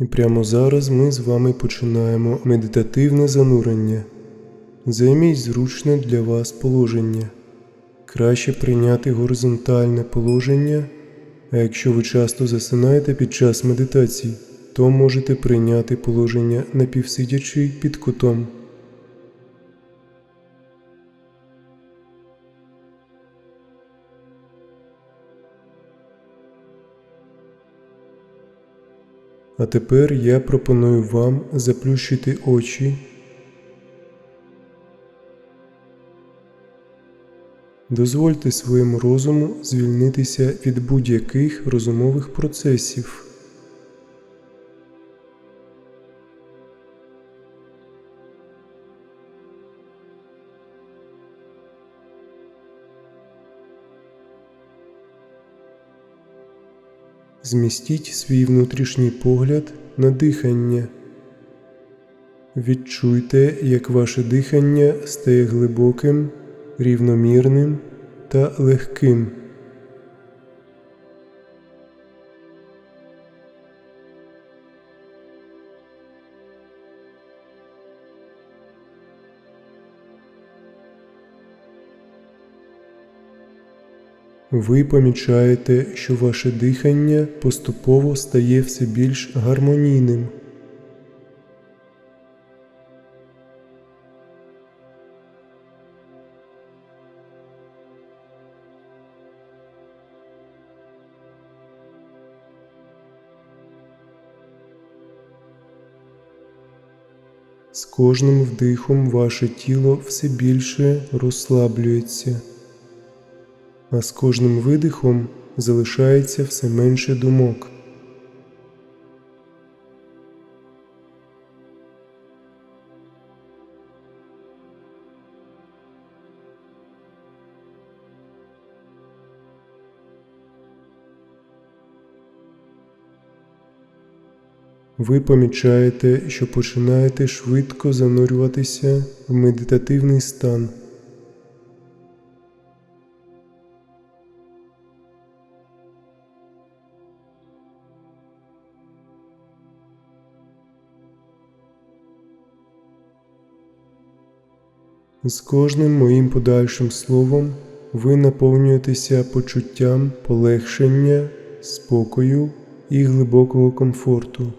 І прямо зараз ми з вами починаємо медитативне занурення. Займіть зручне для вас положення. Краще прийняти горизонтальне положення, а якщо ви часто засинаєте під час медитації, то можете прийняти положення напівсидячи під кутом. А тепер я пропоную вам заплющити очі. Дозвольте своєму розуму звільнитися від будь-яких розумових процесів. Змістіть свій внутрішній погляд на дихання. Відчуйте, як ваше дихання стає глибоким, рівномірним та легким. Ви помічаєте, що ваше дихання поступово стає все більш гармонійним. З кожним вдихом ваше тіло все більше розслаблюється, а з кожним видихом залишається все менше думок. Ви помічаєте, що починаєте швидко занурюватися в медитативний стан. З кожним моїм подальшим словом ви наповнюєтеся почуттям полегшення, спокою і глибокого комфорту.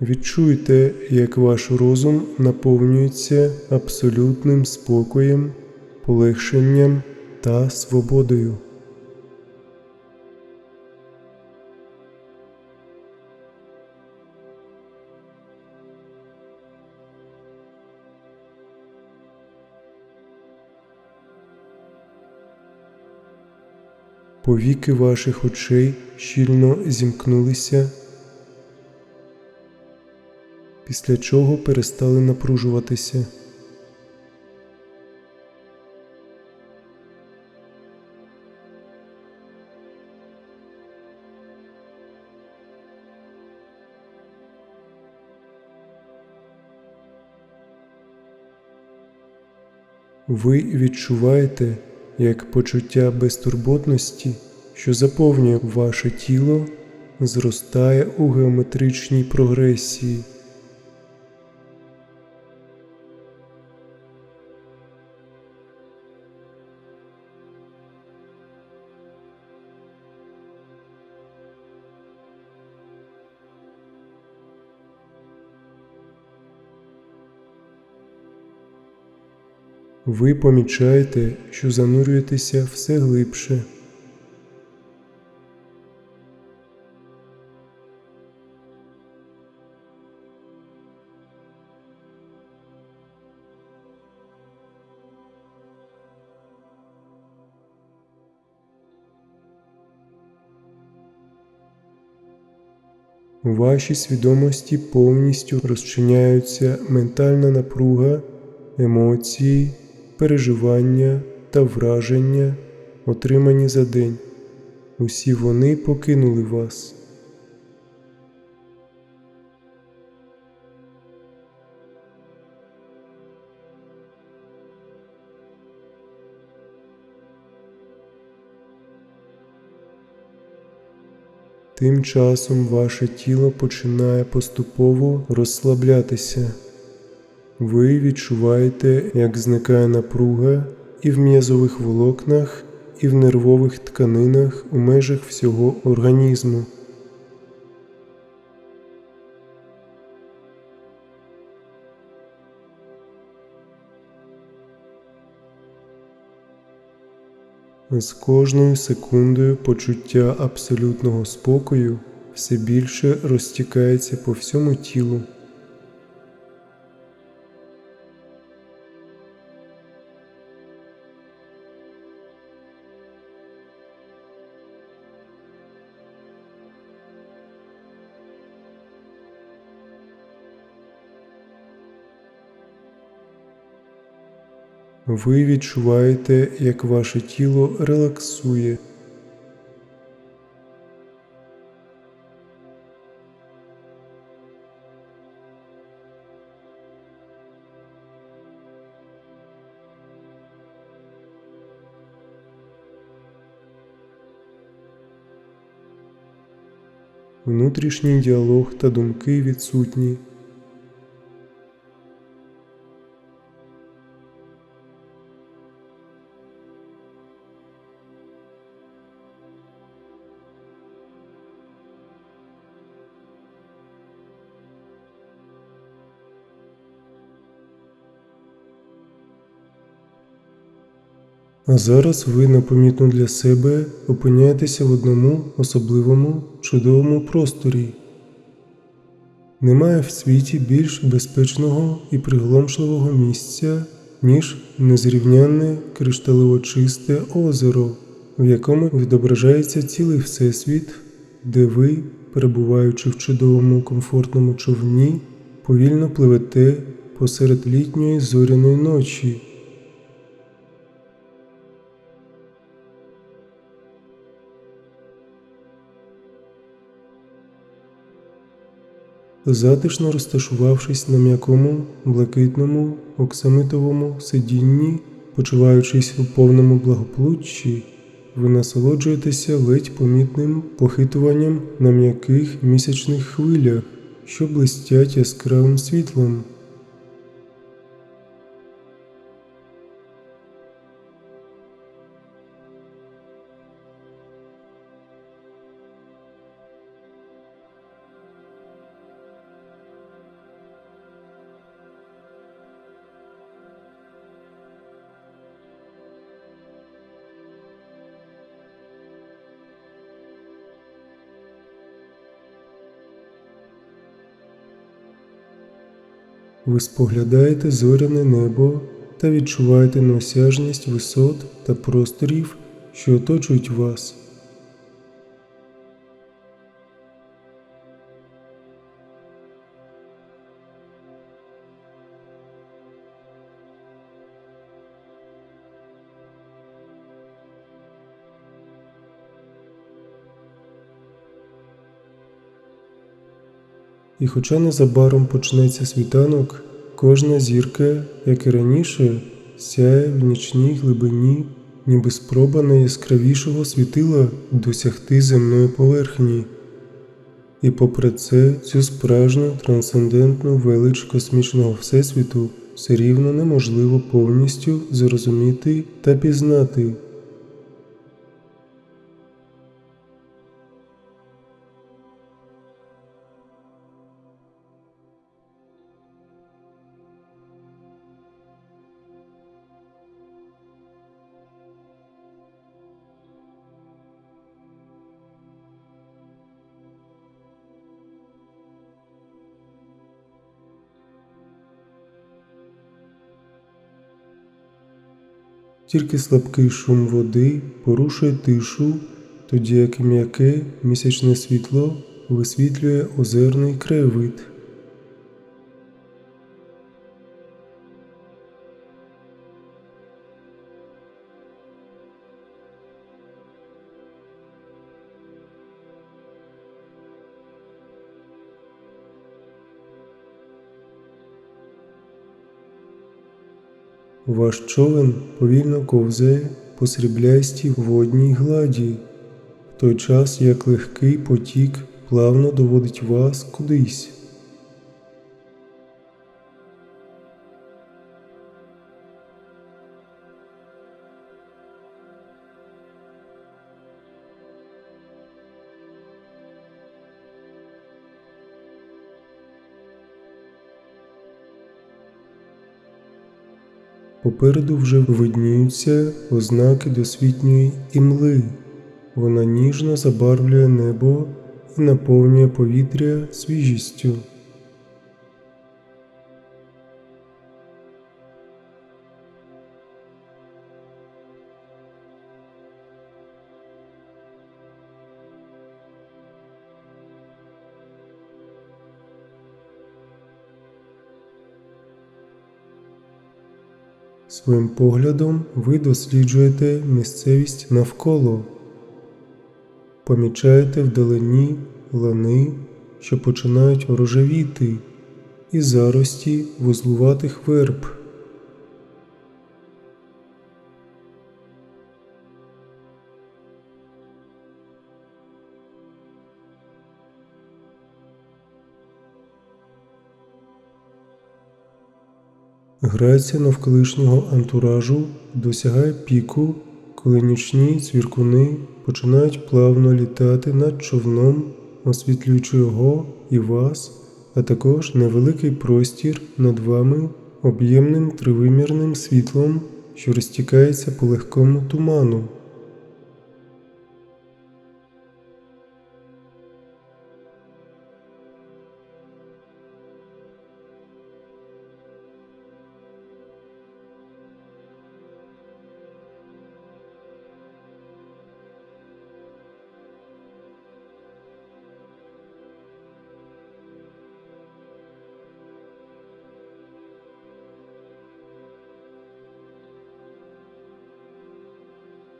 Відчуйте, як ваш розум наповнюється абсолютним спокоєм, полегшенням та свободою. Повіки ваших очей щільно зімкнулися, після чого перестали напружуватися. Ви відчуваєте, як почуття безтурботності, що заповнює ваше тіло, зростає у геометричній прогресії. Ви помічаєте, що занурюєтеся все глибше. У вашій свідомості повністю розчиняються ментальна напруга, емоції, переживання та враження, отримані за день. Усі вони покинули вас. Тим часом ваше тіло починає поступово розслаблятися. Ви відчуваєте, як зникає напруга і в м'язових волокнах, і в нервових тканинах у межах всього організму. З кожною секундою почуття абсолютного спокою все більше розтікається по всьому тілу. Ви відчуваєте, як ваше тіло релаксує. Внутрішній діалог та думки відсутні. Зараз ви непомітно для себе опиняєтеся в одному особливому чудовому просторі. Немає в світі більш безпечного і пригломшливого місця, ніж незрівнянне кришталево чисте озеро, в якому відображається цілий всесвіт, де ви, перебуваючи в чудовому комфортному човні, повільно пливете посеред літньої зоряної ночі. Затишно розташувавшись на м'якому, блакитному, оксамитовому сидінні, почуваючись у повному благополуччі, ви насолоджуєтеся ледь помітним похитуванням на м'яких місячних хвилях, що блистять яскравим світлом. Ви споглядаєте зоряне небо та відчуваєте неосяжність висот та просторів, що оточують вас. І хоча незабаром почнеться світанок, кожна зірка, як і раніше, сяє в нічній глибині, ніби спроба найяскравішого світила досягти земної поверхні. І попри це, цю справжню трансцендентну велич космічного всесвіту все рівно неможливо повністю зрозуміти та пізнати. Тільки слабкий шум води порушує тишу, тоді як м'яке місячне світло висвітлює озерний краєвид. Ваш човен повільно ковзає по сріблястій водній гладі, в той час як легкий потік плавно доводить вас кудись. Попереду вже видніються ознаки досвітньої імли. Вона ніжно забарвлює небо і наповнює повітря свіжістю. Своїм поглядом ви досліджуєте місцевість навколо, помічаєте вдалині лани, що починають рожевіти, і зарості вузлуватих верб. Грація навколишнього антуражу досягає піку, коли нічні цвіркуни починають плавно літати над човном, освітлюючи його і вас, а також невеликий простір над вами об'ємним тривимірним світлом, що розтікається по легкому туману.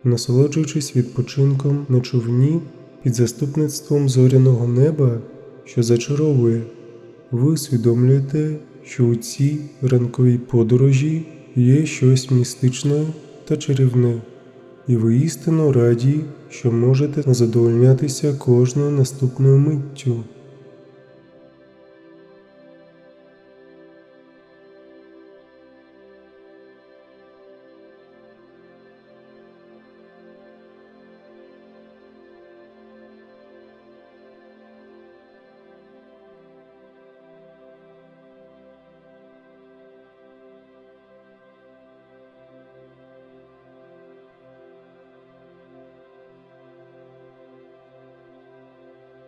Насолоджуючись відпочинком на човні під заступництвом зоряного неба, що зачаровує, ви усвідомлюєте, що у цій ранковій подорожі є щось містичне та чарівне, і ви істинно раді, що можете задовольнятися кожною наступною миттю.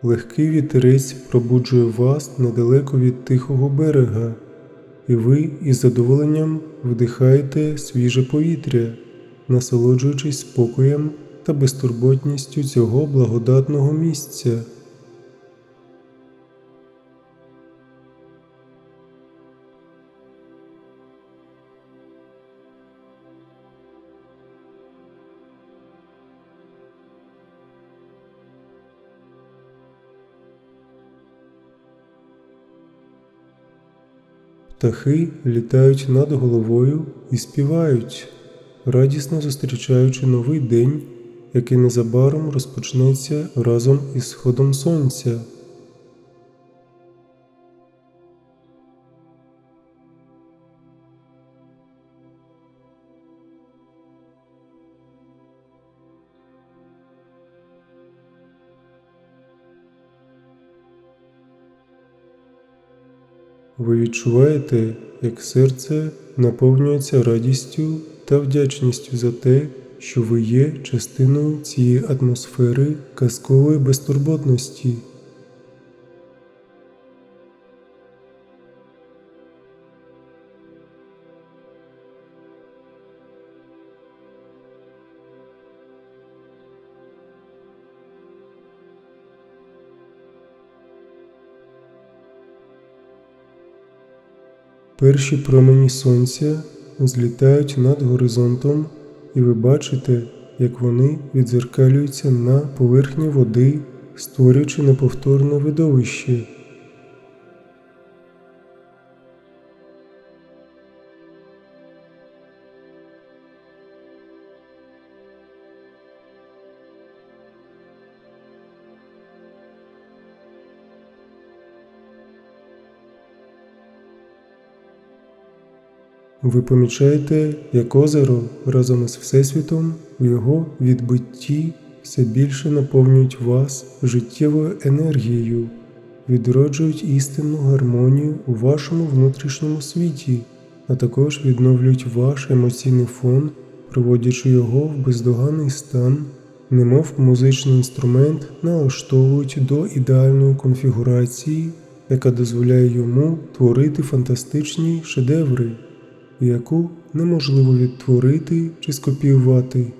Легкий вітерець пробуджує вас недалеко від тихого берега, і ви із задоволенням вдихаєте свіже повітря, насолоджуючись спокоєм та безтурботністю цього благодатного місця. Птахи літають над головою і співають, радісно зустрічаючи новий день, який незабаром розпочнеться разом із сходом сонця. Ви відчуваєте, як серце наповнюється радістю та вдячністю за те, що ви є частиною цієї атмосфери казкової безтурботності. Перші промені сонця злітають над горизонтом, і ви бачите, як вони відзеркалюються на поверхні води, створюючи неповторне видовище. Ви помічаєте, як озеро разом із Всесвітом у його відбитті все більше наповнюють вас життєвою енергією, відроджують істинну гармонію у вашому внутрішньому світі, а також відновлюють ваш емоційний фон, приводячи його в бездоганний стан, немов музичний інструмент налаштовують до ідеальної конфігурації, яка дозволяє йому творити фантастичні шедеври, яку неможливо відтворити чи скопіювати.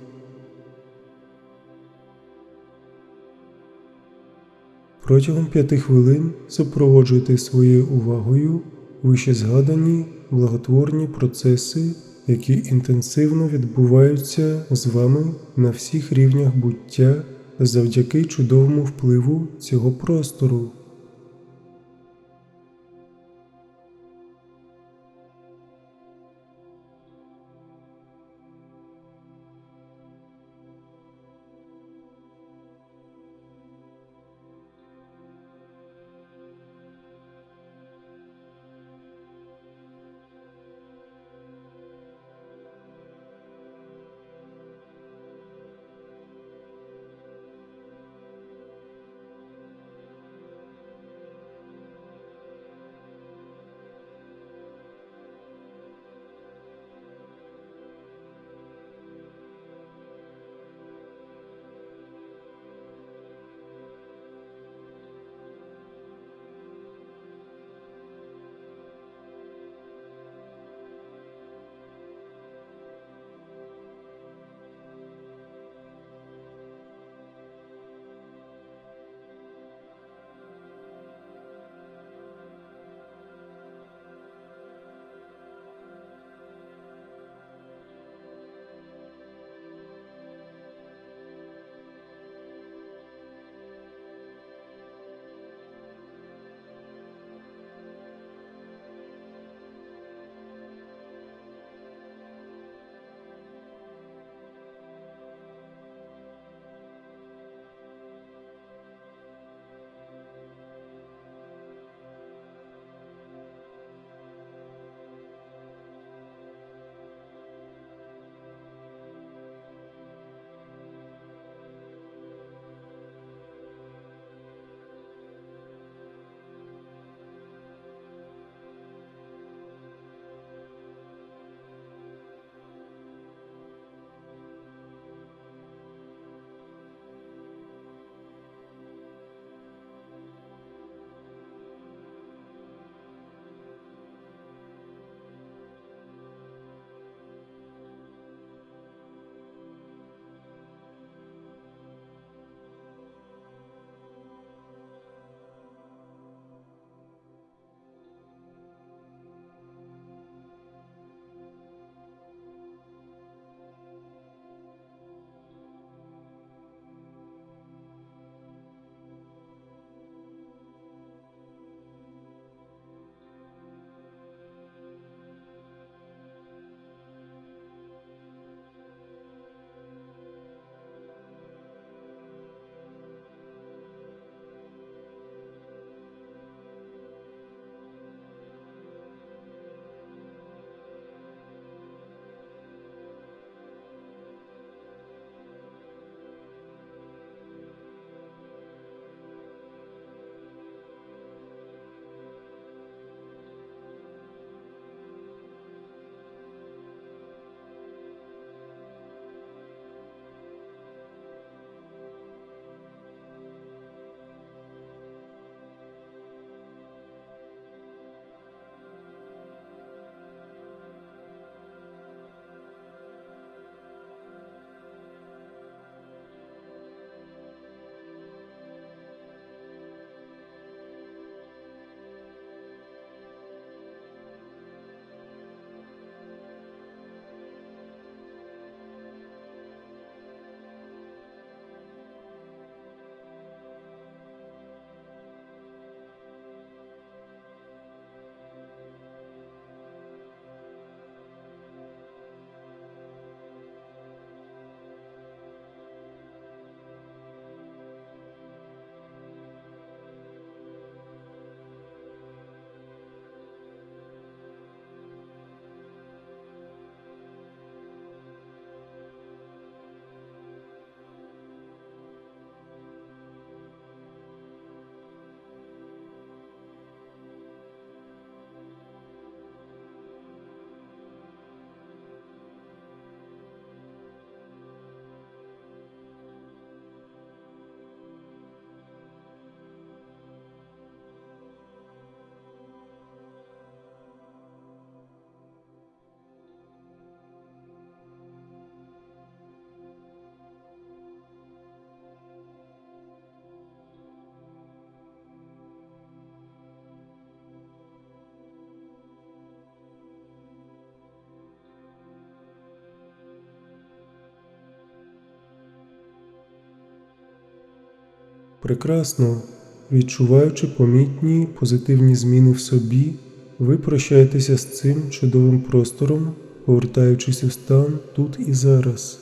Протягом п'яти хвилин супроводжуйте своєю увагою вище згадані благотворні процеси, які інтенсивно відбуваються з вами на всіх рівнях буття завдяки чудовому впливу цього простору. Прекрасно. Відчуваючи помітні позитивні зміни в собі, ви прощаєтеся з цим чудовим простором, повертаючись у стан тут і зараз.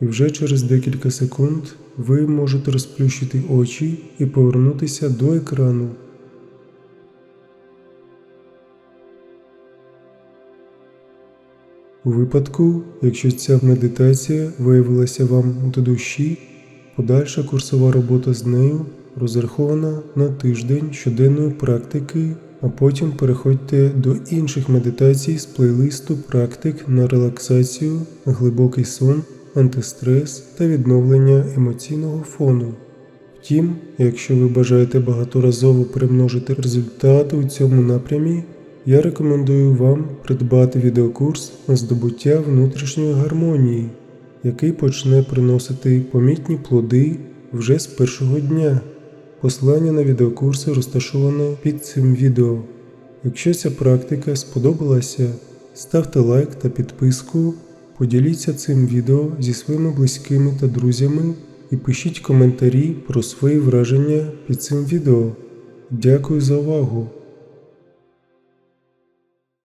І вже через декілька секунд ви можете розплющити очі і повернутися до екрану. У випадку, якщо ця медитація виявилася вам до душі, подальша курсова робота з нею розрахована на тиждень щоденної практики, а потім переходьте до інших медитацій з плейлисту практик на релаксацію, глибокий сон, антистрес та відновлення емоційного фону. Втім, якщо ви бажаєте багаторазово примножити результати у цьому напрямі, я рекомендую вам придбати відеокурс на здобуття внутрішньої гармонії, який почне приносити помітні плоди вже з першого дня. Посилання на відеокурси розташоване під цим відео. Якщо ця практика сподобалася, ставте лайк та підписку, поділіться цим відео зі своїми близькими та друзями і пишіть коментарі про свої враження під цим відео. Дякую за увагу!